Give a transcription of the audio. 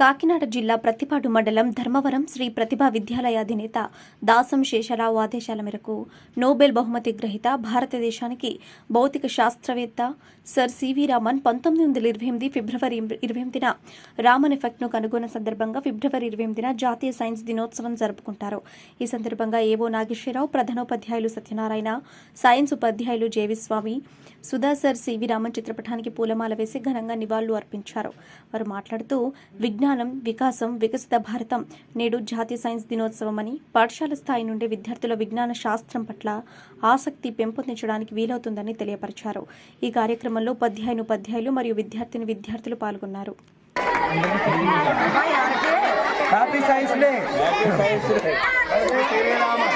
కాకినాడ జిల్లా ప్రతిపాడు మండలం ధర్మవరం శ్రీ ప్రతిభా విద్యాలయ అధినేత దాసం శేషరావు ఆదేశాల మేరకు నోబెల్ బహుమతి గ్రహీత భారతదేశానికి భౌతిక శాస్త్రవేత్త సర్ సివి రామన్ పంతొమ్మిది వందల ఇరవై ఎనిమిది ఫిబ్రవరి ఇరవై ఎనిమిదిన రామన్ ఎఫెక్ట్ను కనుగొన్న సందర్భంగా ఫిబ్రవరి ఇరవై ఎనిమిదిన జాతీయ సైన్స్ దినోత్సవం జరుపుకుంటారు. ఈ సందర్భంగా ఏవో నాగేశ్వరరావు ప్రధానోపాధ్యాయులు సత్యనారాయణ సైన్స్ ఉపాధ్యాయులు J V Swamy Sudha sir C V Raman చిత్రపటానికి పూలమాల వేసి ఘనంగా నివాళులు అర్పించారు. వారు మాట్లాడుతూ విజ్ఞాన వికాసం వికసిత భారతం నేడు జాతీయ సైన్స్ దినోత్సవం అని పాఠశాల స్థాయి నుండి విద్యార్థుల విజ్ఞాన శాస్త్రం పట్ల ఆసక్తి పెంపొందించడానికి వీలవుతుందని తెలియపరిచారు. ఈ కార్యక్రమంలో ఉపాధ్యాయుని ఉపాధ్యాయులు మరియు విద్యార్థిని విద్యార్థులు పాల్గొన్నారు. Happy science day Srirama